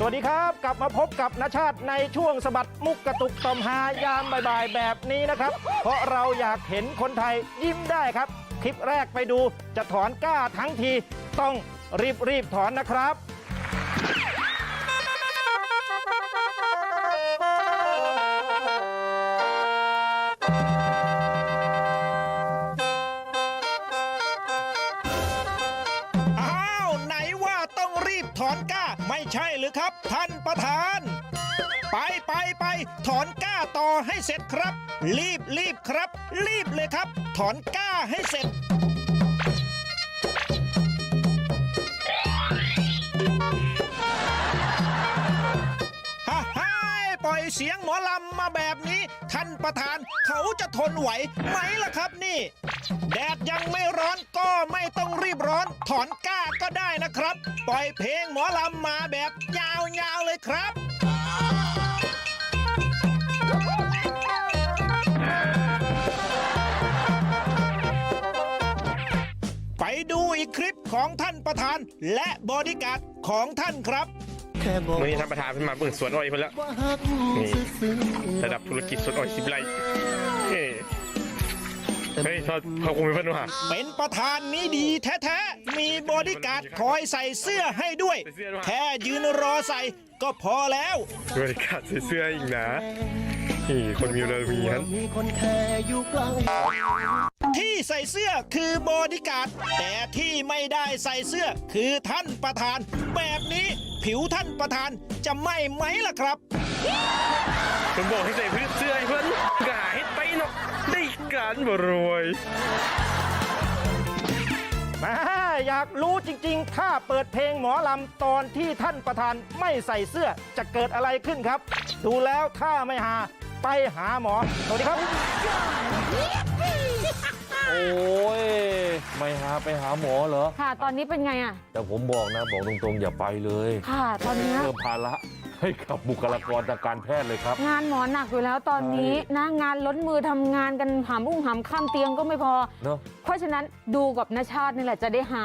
สวัสดีครับ กลับมาพบกับนชาติในช่วงสะบัดมุกกระตุกต่อมหายามบ่ายๆแบบนี้นะครับ เพราะเราอยากเห็นคนไทยยิ้มได้ครับ คลิปแรกไปดูจะถอนกล้าทั้งทีต้องรีบรีบๆถอนนะครับ รีบถอนกล้า ไม่ใช่หรือครับ ท่านประธาน ไปไปไปถอนกล้าต่อให้เสร็จครับ รีบรีบครับ รีบเลยครับ ถอนกล้าให้เสร็จ ล่อยเสียงหมอลำมาแบบนี้ ท่านประธานเขาจะทนไหวไหมล่ะครับนี่ แดดยังไม่ร้อนก็ไม่ต้องรีบร้อน ถอนกล้าก็ได้นะครับ ปล่อยเพลงหมอลำมาแบบยาวๆเลยครับไปดูอีกคลิปของท่านประธานและบอดี้การ์ดของท่านครับ มื่อนี้ท่านประธานเพิ่นมาเบิ่งสวนอ้อยเพิ่นแล้วว่าฮักนี่ซื่อๆระดับธุรกิจสวนอ้อยสิบไร่เฮ้เฮ้ยเขาเขาคงมีเพิ่นว่าเป็นประธานนี้ดีแท้ๆ มีบอดี้การ์ดคอยใส่เสื้อให้ด้วย แค่ยืนรอใส่ก็พอแล้วบริการใส่เสื้ออีกนะนี่คนมีเรือมีฮันมีคนแค่อยู่ใกล้ที่ใส่เสื้อคือบอดี้การ์ดแต่ที่ไม่ได้ใส่เสื้อคือท่านประธานแบบนี้ ผิวท่านประธานจะไหม้ไหมล่ะครับ ผมบอกให้ใส่พื้นเสื้อให้เพิ่นกาให้ไปเนาะได้การบ่รวยแม่อยากรู้จริงๆ ถ้าเปิดเพลงหมอลำตอนที่ท่านประธานไม่ใส่เสื้อจะเกิดอะไรขึ้นครับ ดูแล้วถ้าไม่หาไปหาหมอ สวัสดีครับ ไม่หาไปหาหมอเหรอค่ะ ตอนนี้เป็นไงอะ แต่ผมบอกนะบอกตรงๆอย่าไปเลยค่ะ ตอนเนี้ยเพิ่มภาระให้กับบุคลากรทางการแพทย์เลยครับ งานหมอหนักอยู่แล้วตอนนี้นะงานล้นมือทำงานกันหามอุ้งหามข้ามเตียงก็ไม่พอเนอะเพราะฉะนั้นดูกับนชาตินี่แหละจะได้หา